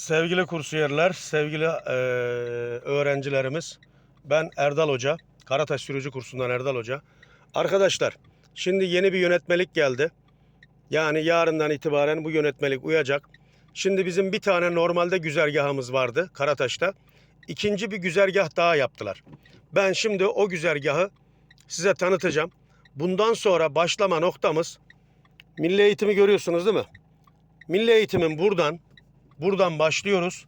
Sevgili kursiyerler, sevgili eee, öğrencilerimiz, ben Erdal Hoca, Karataş Sürücü Kursu'ndan Erdal Hoca. Arkadaşlar, şimdi yeni bir yönetmelik geldi. Yani yarından itibaren bu yönetmelik uyacak. Şimdi bizim bir tane normalde güzergahımız vardı Karataş'ta. İkinci bir güzergah daha yaptılar. Ben şimdi o güzergahı size tanıtacağım. Bundan sonra başlama noktamız Milli Eğitimi görüyorsunuz değil mi? Milli Eğitim'in buradan Buradan başlıyoruz.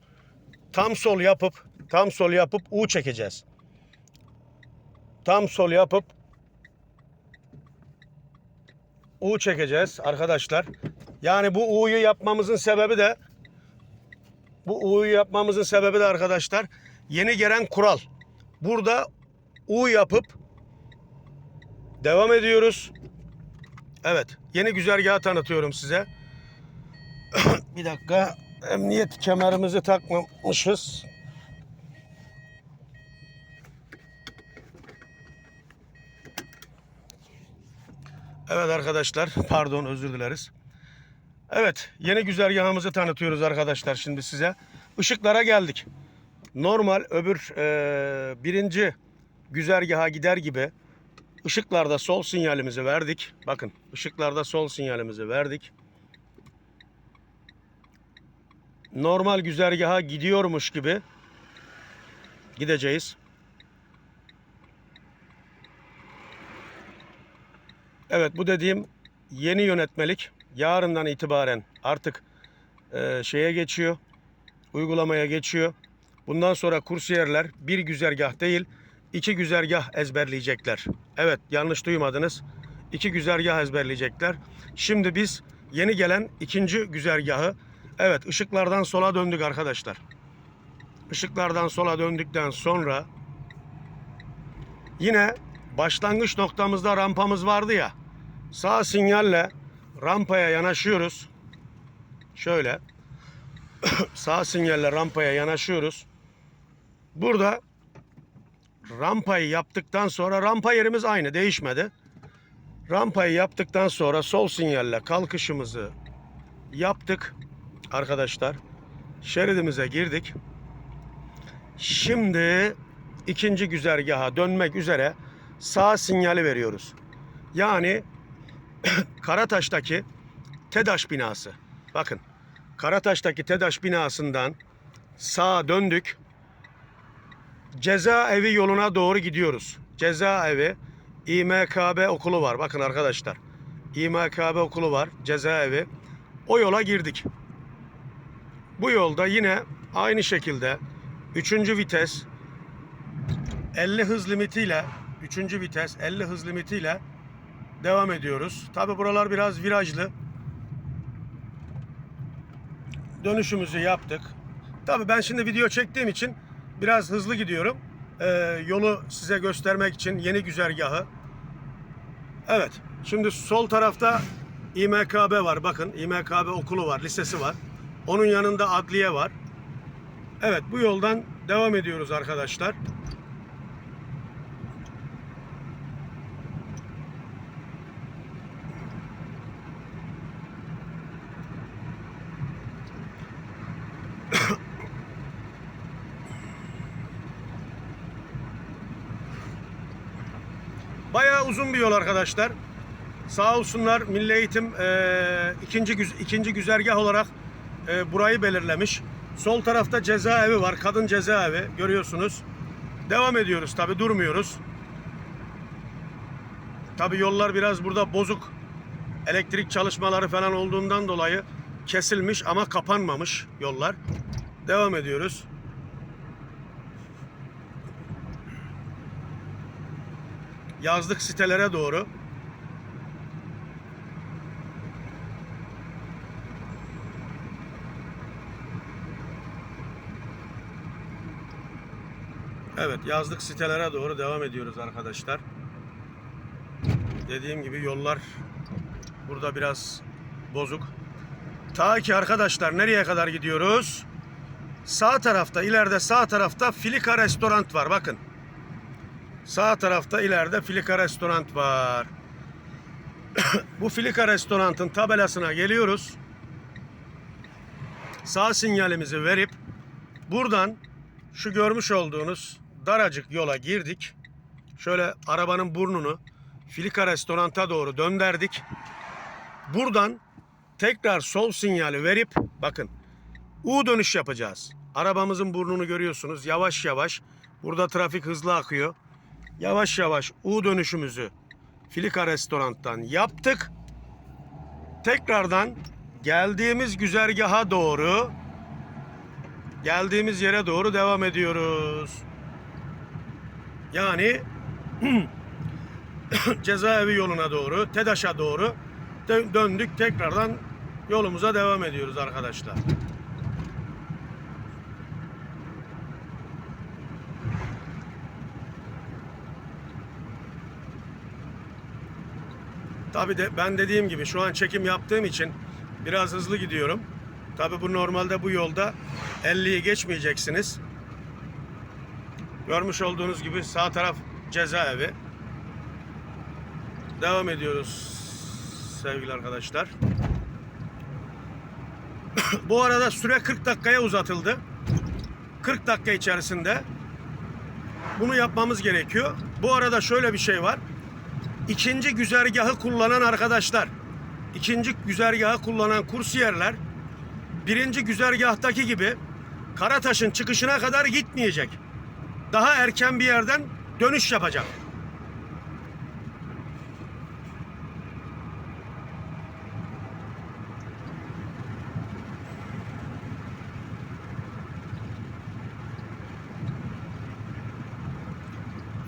Tam sol yapıp tam sol yapıp U çekeceğiz. Tam sol yapıp U çekeceğiz arkadaşlar. Yani bu U'yu yapmamızın sebebi de bu U'yu yapmamızın sebebi de arkadaşlar yeni gelen kural. Burada U yapıp devam ediyoruz. Evet, yeni güzergahı tanıtıyorum size. Bir dakika. Emniyet kemerimizi takmamışız. Evet arkadaşlar, pardon özür dileriz. Evet, yeni güzergahımızı tanıtıyoruz arkadaşlar şimdi size. Işıklara geldik. Normal öbür e, birinci güzergaha gider gibi ışıklarda sol sinyalimizi verdik. Bakın, ışıklarda sol sinyalimizi verdik. Normal güzergaha gidiyormuş gibi gideceğiz. Evet bu dediğim yeni yönetmelik yarından itibaren artık e, şeye geçiyor. Uygulamaya geçiyor. Bundan sonra kursiyerler bir güzergah değil iki güzergah ezberleyecekler. Evet yanlış duymadınız. İki güzergah ezberleyecekler. Şimdi biz yeni gelen ikinci güzergahı Evet ışıklardan sola döndük arkadaşlar. Işıklardan sola döndükten sonra yine başlangıç noktamızda rampamız vardı ya. Sağ sinyalle rampaya yanaşıyoruz. Şöyle sağ sinyalle rampaya yanaşıyoruz. Burada rampayı yaptıktan sonra rampa yerimiz aynı değişmedi. Rampayı yaptıktan sonra sol sinyalle kalkışımızı yaptık arkadaşlar. Şeridimize girdik. Şimdi ikinci güzergaha dönmek üzere sağ sinyali veriyoruz. Yani Karataş'taki TEDAŞ binası. Bakın Karataş'taki TEDAŞ binasından sağa döndük. Cezaevi yoluna doğru gidiyoruz. Cezaevi İMKB okulu var. Bakın arkadaşlar. İMKB okulu var. Cezaevi. O yola girdik. Bu yolda yine aynı şekilde 3. vites 50 hız limitiyle 3. vites 50 hız limitiyle devam ediyoruz. Tabi buralar biraz virajlı. Dönüşümüzü yaptık. Tabi ben şimdi video çektiğim için biraz hızlı gidiyorum. Ee, yolu size göstermek için yeni güzergahı. Evet. Şimdi sol tarafta İMKB var. Bakın İMKB okulu var, lisesi var. Onun yanında adliye var. Evet bu yoldan devam ediyoruz arkadaşlar. Bayağı uzun bir yol arkadaşlar. Sağ olsunlar Milli Eğitim e, ikinci ikinci güzergah olarak e, burayı belirlemiş. Sol tarafta cezaevi var. Kadın cezaevi görüyorsunuz. Devam ediyoruz tabi durmuyoruz. Tabi yollar biraz burada bozuk. Elektrik çalışmaları falan olduğundan dolayı kesilmiş ama kapanmamış yollar. Devam ediyoruz. Yazlık sitelere doğru. Evet yazlık sitelere doğru devam ediyoruz arkadaşlar. Dediğim gibi yollar burada biraz bozuk. Ta ki arkadaşlar nereye kadar gidiyoruz? Sağ tarafta ileride sağ tarafta Filika restoran var bakın. Sağ tarafta ileride Filika restoran var. Bu Filika restoranın tabelasına geliyoruz. sağ sinyalimizi verip buradan şu görmüş olduğunuz daracık yola girdik. Şöyle arabanın burnunu Filika restoranta doğru döndürdük. Buradan tekrar sol sinyali verip bakın U dönüş yapacağız. Arabamızın burnunu görüyorsunuz. Yavaş yavaş. Burada trafik hızlı akıyor. Yavaş yavaş U dönüşümüzü Filika restoranttan yaptık. Tekrardan geldiğimiz güzergaha doğru geldiğimiz yere doğru devam ediyoruz. Yani cezaevi yoluna doğru, TEDAŞ'a doğru dö- döndük. Tekrardan yolumuza devam ediyoruz arkadaşlar. Tabii de ben dediğim gibi şu an çekim yaptığım için biraz hızlı gidiyorum. Tabii bu normalde bu yolda 50'yi geçmeyeceksiniz. Görmüş olduğunuz gibi sağ taraf cezaevi. Devam ediyoruz sevgili arkadaşlar. bu arada süre 40 dakikaya uzatıldı. 40 dakika içerisinde bunu yapmamız gerekiyor. Bu arada şöyle bir şey var. İkinci güzergahı kullanan arkadaşlar, ikinci güzergahı kullanan kursiyerler birinci güzergahtaki gibi Karataş'ın çıkışına kadar gitmeyecek. Daha erken bir yerden dönüş yapacak.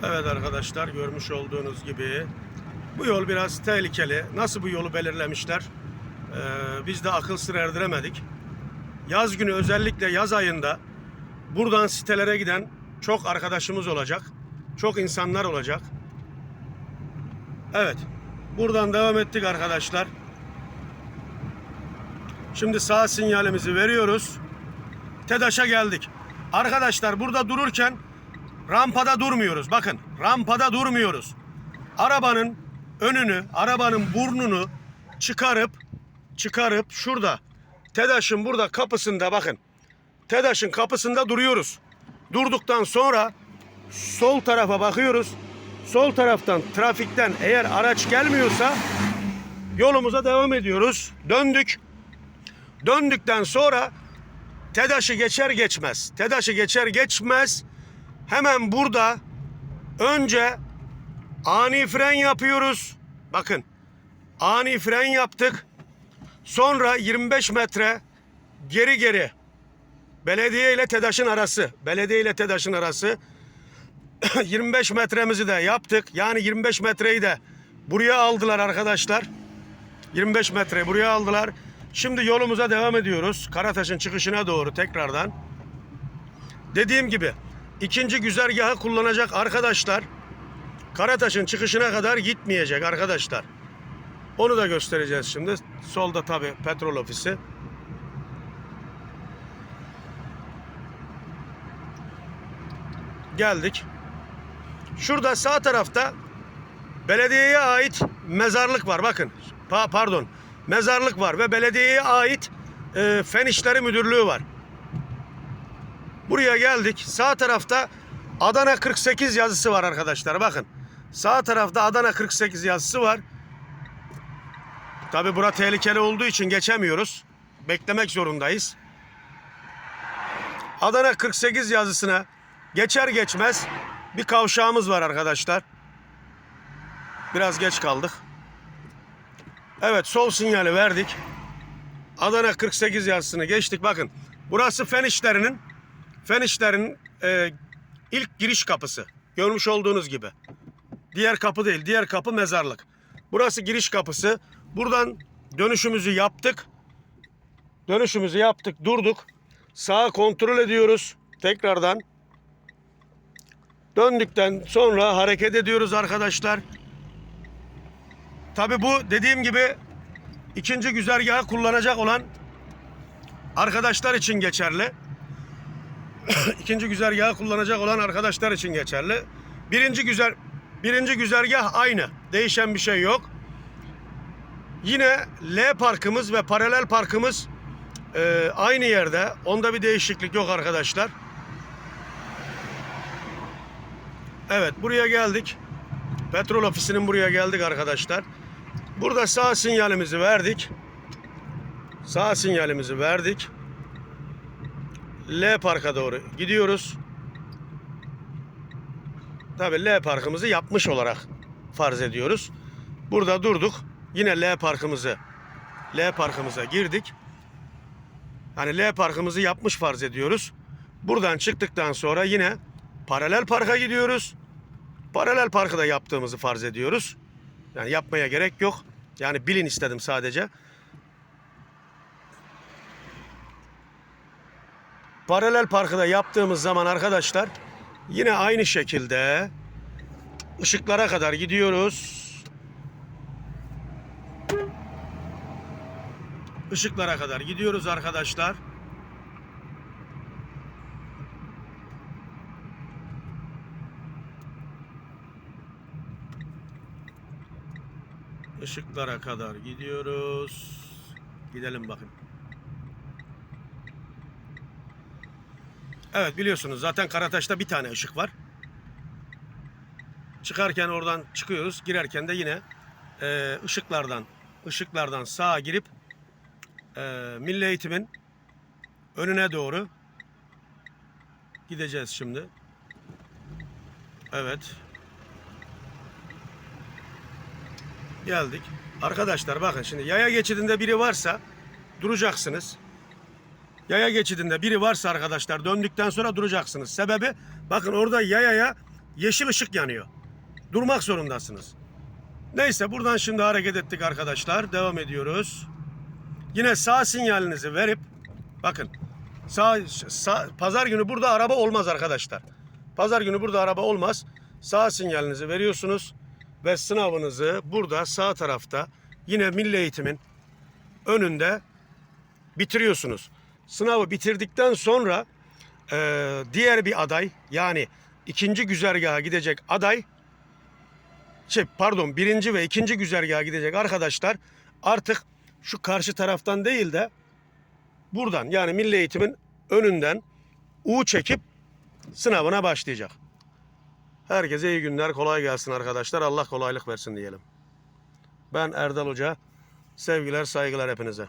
Evet arkadaşlar görmüş olduğunuz gibi bu yol biraz tehlikeli. Nasıl bu yolu belirlemişler? Ee, biz de akıl sır erdiremedik. Yaz günü özellikle yaz ayında buradan sitelere giden çok arkadaşımız olacak. Çok insanlar olacak. Evet. Buradan devam ettik arkadaşlar. Şimdi sağ sinyalimizi veriyoruz. TEDAŞ'a geldik. Arkadaşlar burada dururken rampada durmuyoruz. Bakın rampada durmuyoruz. Arabanın önünü, arabanın burnunu çıkarıp çıkarıp şurada TEDAŞ'ın burada kapısında bakın. TEDAŞ'ın kapısında duruyoruz. Durduktan sonra sol tarafa bakıyoruz. Sol taraftan trafikten eğer araç gelmiyorsa yolumuza devam ediyoruz. Döndük. Döndükten sonra TEDAŞ'ı geçer geçmez. TEDAŞ'ı geçer geçmez hemen burada önce ani fren yapıyoruz. Bakın ani fren yaptık. Sonra 25 metre geri geri belediye ile TEDAŞ'ın arası. Belediye ile TEDAŞ'ın arası. 25 metremizi de yaptık. Yani 25 metreyi de buraya aldılar arkadaşlar. 25 metre buraya aldılar. Şimdi yolumuza devam ediyoruz. Karataş'ın çıkışına doğru tekrardan. Dediğim gibi ikinci güzergahı kullanacak arkadaşlar Karataş'ın çıkışına kadar gitmeyecek arkadaşlar. Onu da göstereceğiz şimdi. Solda tabi petrol ofisi. Geldik. Şurada sağ tarafta belediyeye ait mezarlık var. Bakın. Pa- pardon. Mezarlık var ve belediyeye ait e, Fen İşleri Müdürlüğü var. Buraya geldik. Sağ tarafta Adana 48 yazısı var arkadaşlar. Bakın. Sağ tarafta Adana 48 yazısı var. Tabi bura tehlikeli olduğu için geçemiyoruz. Beklemek zorundayız. Adana 48 yazısına geçer geçmez bir kavşağımız var arkadaşlar. Biraz geç kaldık. Evet sol sinyali verdik. Adana 48 yazısını geçtik. Bakın burası fen işlerinin fen işlerinin e, ilk giriş kapısı. Görmüş olduğunuz gibi. Diğer kapı değil. Diğer kapı mezarlık. Burası giriş kapısı. Buradan dönüşümüzü yaptık. Dönüşümüzü yaptık. Durduk. Sağa kontrol ediyoruz. Tekrardan. Döndükten sonra hareket ediyoruz arkadaşlar. Tabi bu dediğim gibi ikinci güzergahı kullanacak olan arkadaşlar için geçerli. ikinci güzergahı kullanacak olan arkadaşlar için geçerli. Birinci güzer birinci güzergah aynı. Değişen bir şey yok. Yine L parkımız ve paralel parkımız Ee, aynı yerde. Onda bir değişiklik yok arkadaşlar. Evet buraya geldik. Petrol ofisinin buraya geldik arkadaşlar. Burada sağ sinyalimizi verdik. Sağ sinyalimizi verdik. L parka doğru gidiyoruz. Tabii L parkımızı yapmış olarak farz ediyoruz. Burada durduk. Yine L parkımızı L parkımıza girdik. Hani L parkımızı yapmış farz ediyoruz. Buradan çıktıktan sonra yine paralel parka gidiyoruz. Paralel parkı da yaptığımızı farz ediyoruz. Yani yapmaya gerek yok. Yani bilin istedim sadece. Paralel parkı da yaptığımız zaman arkadaşlar yine aynı şekilde ışıklara kadar gidiyoruz. Işıklara kadar gidiyoruz arkadaşlar. Işıklara kadar gidiyoruz. Gidelim bakın. Evet biliyorsunuz zaten Karataş'ta bir tane ışık var. Çıkarken oradan çıkıyoruz. Girerken de yine e, ışıklardan ışıklardan sağa girip e, Milli Eğitim'in önüne doğru gideceğiz şimdi. Evet. Geldik. Arkadaşlar bakın şimdi yaya geçidinde biri varsa duracaksınız. Yaya geçidinde biri varsa arkadaşlar döndükten sonra duracaksınız. Sebebi bakın orada yayaya yeşil ışık yanıyor. Durmak zorundasınız. Neyse buradan şimdi hareket ettik arkadaşlar. Devam ediyoruz. Yine sağ sinyalinizi verip bakın sağ, sağ pazar günü burada araba olmaz arkadaşlar. Pazar günü burada araba olmaz. Sağ sinyalinizi veriyorsunuz ve sınavınızı burada sağ tarafta yine Milli Eğitim'in önünde bitiriyorsunuz. Sınavı bitirdikten sonra e, diğer bir aday yani ikinci güzergaha gidecek aday şey pardon birinci ve ikinci güzergaha gidecek arkadaşlar artık şu karşı taraftan değil de buradan yani Milli Eğitim'in önünden U çekip sınavına başlayacak. Herkese iyi günler, kolay gelsin arkadaşlar. Allah kolaylık versin diyelim. Ben Erdal Hoca. Sevgiler, saygılar hepinize.